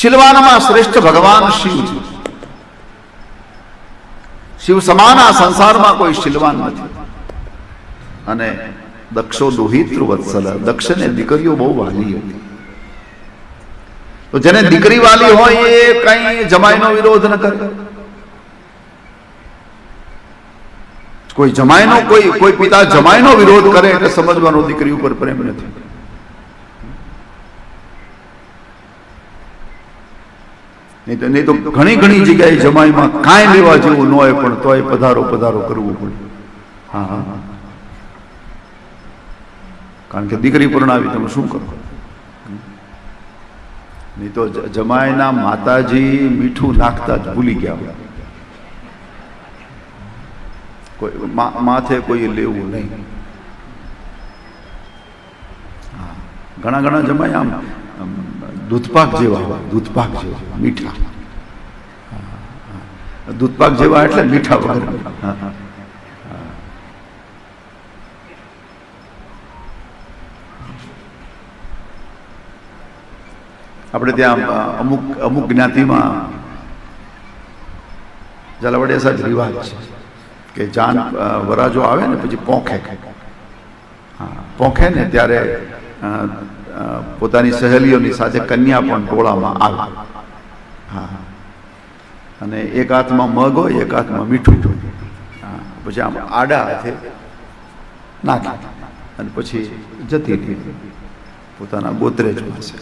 શિલવાનમાં શ્રેષ્ઠ ભગવાન શિવ છે. શિવ સમાન આ સંસારમાં કોઈ શિલવાન નથી. અને દક્ષો દુહિતૃ વત્સલ, દક્ષને દીકરીઓ બહુ વાલી હતી. તો જેને દીકરી વાલી હોય એ કઈ જમાઈનો વિરોધ ન કરે. કોઈ જમાઈનો, કોઈ કોઈ પિતા જમાઈનો વિરોધ કરે એટલે સમજવાનો દીકરી ઉપર પ્રેમ નથી. નહીં તો નહીં તો ઘણી ઘણી જગ્યાએ જમાઈમાં કાંઈ લેવા જેવું ન હોય, પણ તોય પધારો પધારો કરવું પડે હા હા હા કારણ કે દીકરી પરણાવી તમે શું કરો નહીં તો જમાઈના માતાજી મીઠું નાખતા જ ભૂલી ગયા. કોઈ માથે કોઈ લેવું નહીં. ઘણા ઘણા જમાઈ આમ દૂધપાક જેવા હોય, દૂધપાક જેવા, મીઠા. દૂધપાક જેવા એટલે મીઠા વગર. આપણે ત્યાં અમુક અમુક જ્ઞાતિમાં જલાવડિયા સાહેબ રિવાજ છે કે જાન વરાજો આવે ને પછી પોંખે હા, પોંખે ને ત્યારે પોતાની સહેલીઓની સાથે કન્યા પણ ટોળામાં આવે. હા અને એક હાથમાં મગ હોય, એક હાથમાં મીઠું. હા, પછી આમ આડા હાથે નાખે. અને પછી જતી રહી. પોતાના ગોત્રેજ પાસે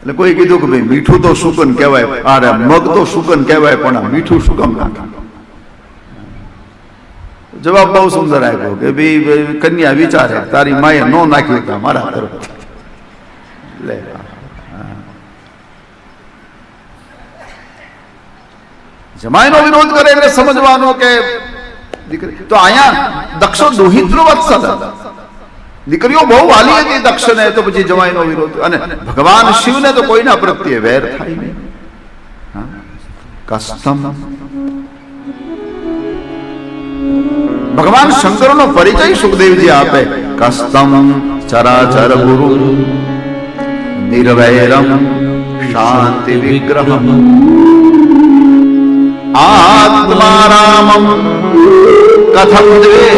એટલે કોઈ કીધું કે ભાઈ મીઠું તો સુકન કહેવાય અરે મગ તો સુકન કહેવાય, પણ આ મીઠું શું કામ નાખે. જવાબ બહુ સુંદર આપ્યો કે ભાઈ કન્યા વિચારે, તારી માએ નો નાખ્યું હતા મારા લે. જમાઈનો વિરોધ કરે એટલે સમજવાનો કે દીકરી, તો અહીંયા દક્ષો દોહિત્ર વત્સલ. દીકરીઓ બહુ વાલી હતી દક્ષને, તો પછી જમાઈનો વિરોધ. અને ભગવાન શિવને તો કોઈના પ્રત્યે વેર થાય નહીં. કસ્તમ ભગવાન શંકરનો પરિચય સુખદેવજી આપે. કસ્તમ ચરાચર ગુરુ. નિર્વૈરમ શાંતિ વિગ્રહમ. આત્મા રામમ કથમ દ્વે.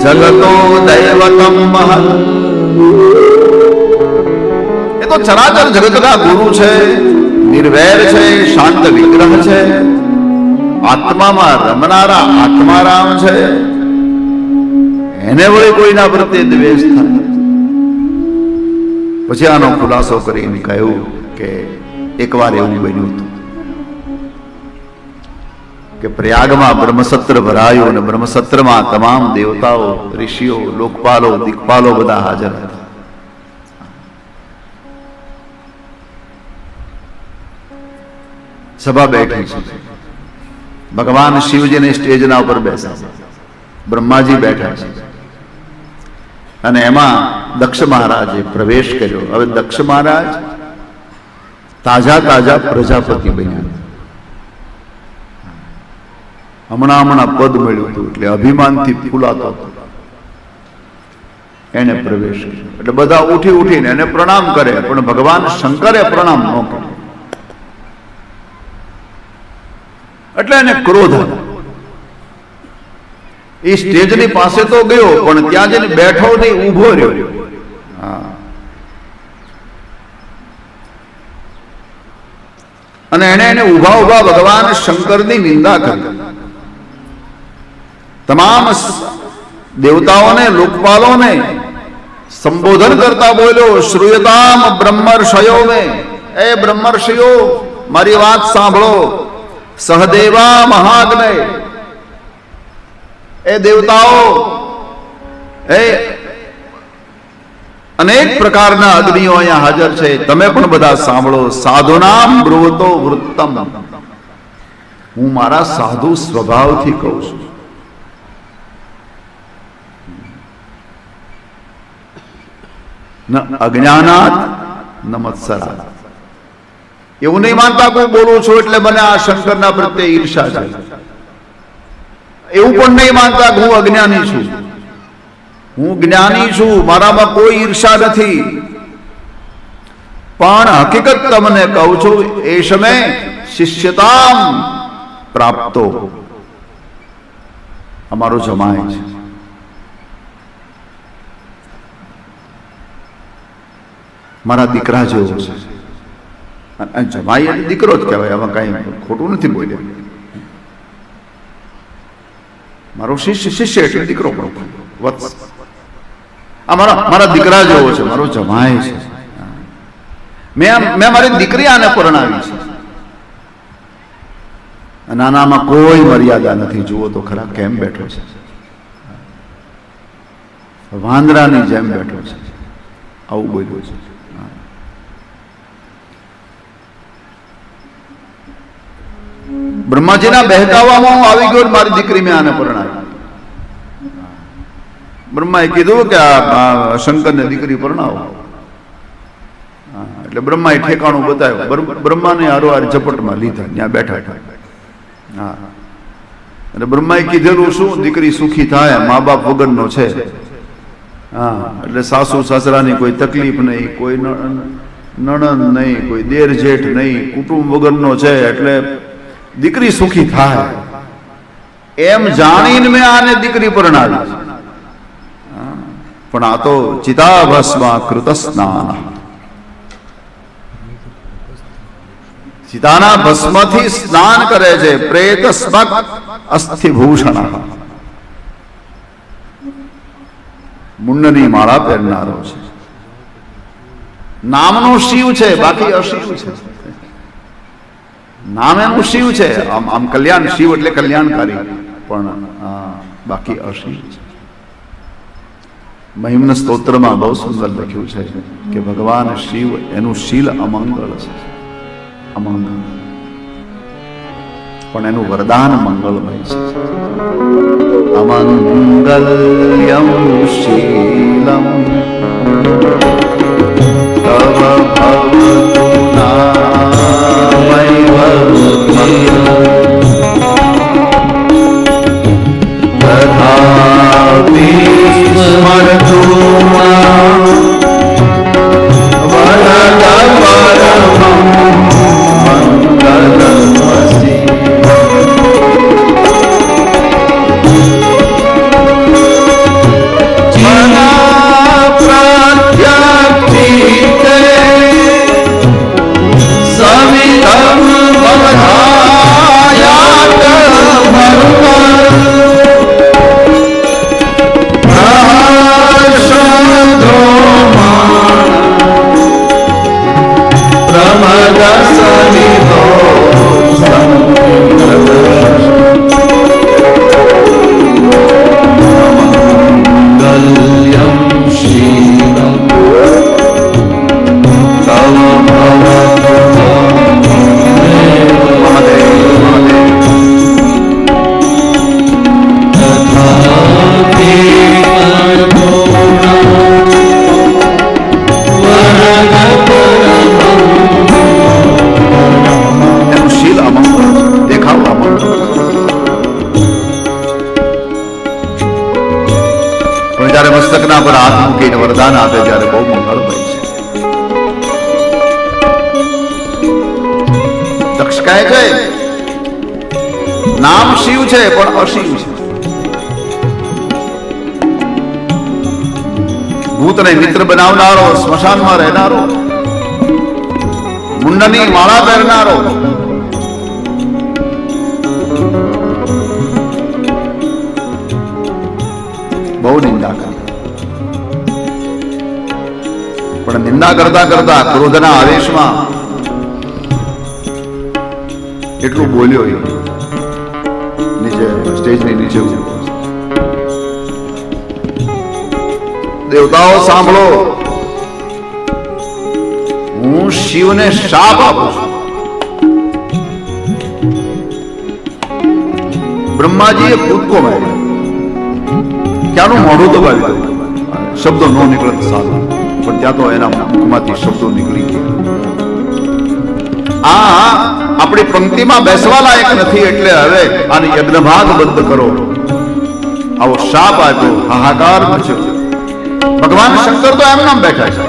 જગતો દૈવતમ મહત એ તો ચરાચર જગતના ગુરુ છે, નિર્વૈર છે, શાંત વિગ્રહ છે. આત્મામાં રમનારા આત્મારામ છે. એને વળી કોઈના પ્રત્યે દ્વેષ થાય પછી આનો ખુલાસો કરીને કહ્યું કે એકવાર એવું બન્યું હતું કે પ્રયાગમાં બ્રહ્મસત્ર ભરાયું અને બ્રહ્મસત્રમાં તમામ દેવતાઓ, ઋષિઓ, લોકપાલો દીકપાલો બધા હાજર હતા. સભા બેઠી છે. ભગવાન શિવજીને સ્ટેજના ઉપર બેસા બ્રહ્માજી બેઠા છે. અને એમાં દક્ષ મહારાજે પ્રવેશ કર્યો. હવે દક્ષ મહારાજ તાજા તાજા પ્રજાપતિ બન્યા. હમણાં હમણાં પદ મળ્યું હતું એટલે અભિમાનથી ફૂલાતો હતો. એને પ્રવેશ કર્યો. એટલે બધા ઉઠી ઉઠીને એને પ્રણામ કરે, પણ ભગવાન શંકરે પ્રણામ ન કરે એટલે એને ક્રોધ હતો. એ સ્ટેજની પાસે તો ગયો, પણ ત્યાં જઈને બેઠો નહીં, ઊભો રહ્યો. અને એને એને ઊભા ઊભા ભગવાન શંકરની નિંદા કરી. તમામ દેવતાઓને, લોકપાલોને સંબોધન કરતા બોલ્યો, શ્રુયતામ બ્રહ્મર્ષયો મે એ બ્રહ્મર્ષિયો, મારી વાત સાંભળો. સહદેવા મહાગ્નય એ દેવતાઓ, એ અનેક પ્રકારના અગ્નિઓ અહીંયા હાજર છે. તમે પણ બધા સાંભળો, સાધુનામ બ્રુવતો વૃત્તમ। હું મારા સાધુ સ્વભાવથી કહું છું। ન અજ્ઞાનાત એવું નહીં માનતા કોઈ બોલું છું એટલે મને આ શંકરના પ્રત્યે ઈર્ષા છે. એવું પણ નહીં માનતા હું અજ્ઞાની છું. હું જ્ઞાની છું, મારામાં કોઈ ઈર્ષા નથી. પણ હકીકત તમને કહું છું, એ સમય શિષ્યતામ પ્રાપ્તો. અમારો જમાય છે. મારા દીકરા જેવો છે. અને જમાઈ એટલે દીકરો જ કહેવાય. આમાં કાંઈ ખોટું નથી બોલ્યા. મારો શિષ્ય શિષ્ય એટલે દીકરો પણ વત્સ. આ મારા મારા દીકરા જેવો છે. મારો જમાય છે. મેં મેં મારી દીકરી આને પરણાવી છે. અને આનામાં કોઈ મર્યાદા નથી. જુઓ તો ખરા કેમ બેઠો છે. વાંદરાની જેમ બેઠો છે. આવું બોલ્યું છે. બ્રહ્માજીના બહેકાવામાં હું આવી ગયો મારી દીકરી મેં આને પરણાવી. બ્રહ્માએ કીધું કે આ શંકરને દીકરી પરણાવો. હા, એટલે બ્રહ્માએ ઠેકાણું બતાવ્યું. બ્રહ્મ- બ્રહ્માને હારોહાર ઝપટમાં લીધા ત્યાં બેઠા હા. અને બ્રહ્માએ કીધેલું શું? દીકરી સુખી થાય મા બાપ વગરનો છે. હા એટલે સાસુ સાસરાની કોઈ તકલીફ નહીં કોઈ નણંદ નહીં કોઈ દેર જેઠ નહીં કુટુંબ વગરનો છે એટલે દીકરી સુખી થાય. એમ જાણીને મેં આને દીકરી પરણાવી. પણ આ તો ચિતાભસ્મા કૃત સ્નાન ચિતાના ભસ્મથી સ્નાન કરે છે પ્રેત સ્મક અસ્થિભૂષણ. મુંડની માળા પહેરનારો છે. નામનો શિવ છે, બાકી અશિવ છે. નામ એનું શિવ છે. આમ આમ કલ્યાણ, શિવ એટલે કલ્યાણકારી. પણ બાકી અશિવ છે. મહિમ્ન સ્તોત્રમાં બહુ સુંદર લખ્યું છે કે ભગવાન શિવ એનું શીલ અમંગળ છે. અમંગળ. પણ એનું વરદાન મંગળમય છે. અમંગલ્યમ શીલમ. મસ્તકના પર હાથ મૂકીને વરદાન આપે ત્યારે બહુ મંગળમય છે. દક્ષ કહે છે. નામ શિવ છે, પણ અશિવ છે. ભૂતને મિત્ર બનાવનારો, સ્મશાનમાં રહેનારો, મુંડની માળા પહેરનારો, બહુ નિંદા પણ નિંદા કરતા કરતા ક્રોધના આવેશમાં એટલું બોલ્યો એ. નીચે, સ્ટેજની નીચે દેવતાઓ સાંભળો. હું શિવને શાપ આપું છું. બ્રહ્માજીએ કૂદકો માર્યો. ક્યાંનું મોઢું દબાવ્યું? શબ્દો ન નીકળત સાધુ. પણ ત્યાં તો એના મુખમાંથી શબ્દો નીકળી ગયા. આ આપણી પંક્તિમાં બેસવા લાયક નથી એટલે હવે આને યજ્ઞભાગ બંધ કરો. આવો શાપ આપ્યો, હાહાકાર મચ્યો. ભગવાન શંકર તો એમ બેઠા છે.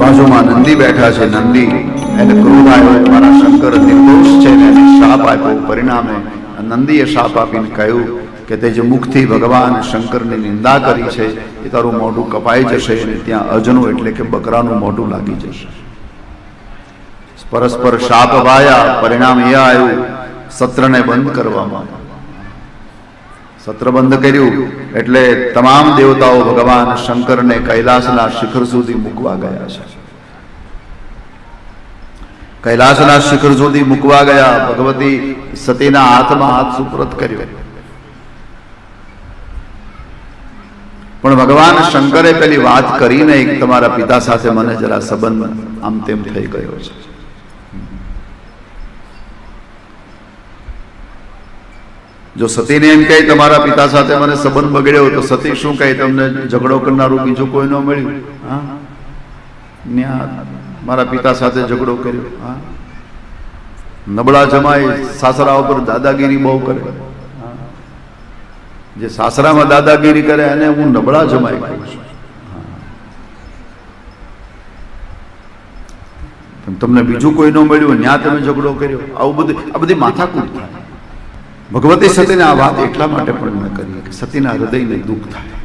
બાજુમાં નંદી બેઠા છે, નંદી. એને ક્રોધ આવ્યો મારા શંકર નિર્દોષ છે એને શાપ આપ્યો, પરિણામે નંદીએ શાપ આપીને કહ્યું કે તે જે મુખથી ભગવાન શંકરની નિંદા કરી છે, એ તારું મોઢું કપાઈ જશે અને ત્યાં અજનું એટલે કે બકરાનું મોઢું લાગી જશે. પરસ્પર શાપ વાયા, પરિણામ એ આવ્યું સત્રને બંધ કરવામાં. સત્ર બંધ કર્યું, એટલે તમામ દેવતાઓ ભગવાન શંકરને કૈલાસના શિખર સુધી મૂકવા ગયા છે. કૈલાસના શિખર સુધી મૂકવા ગયા, ભગવતી સતીના હાથમાં હાથ સુપ્રત કર્યો. પણ ભગવાન શંકરે પેલી વાત કરી નહીં તમારા પિતા સાથે મને જરા સંબંધ આમ તેમ થઈ ગયો છે. જો સતીને એમ કહે તમારા પિતા સાથે મને સંબંધ બગડ્યો તો સતી શું કહે? તમને ઝઘડો કરનારું બીજું કોઈ ન મળ્યું? હા? મારા પિતા સાથે ઝઘડો કર્યો. હા? નબળા જમાય સાસરા ઉપર દાદાગીરી બહુ કરે. જે સાસરામાં દાદાગીરી કરે એને હું નબળા જમાઈ કહું છું. તમને બીજું કોઈ ન મળ્યું, ન્યા તમે ઝઘડો કર્યો, આવું બધું, આ બધી માથાકૂટ થાય. ભગવતી સતીને આ વાત એટલા માટે પણ મેં કરી કે સતીના હૃદયને દુઃખ થાય.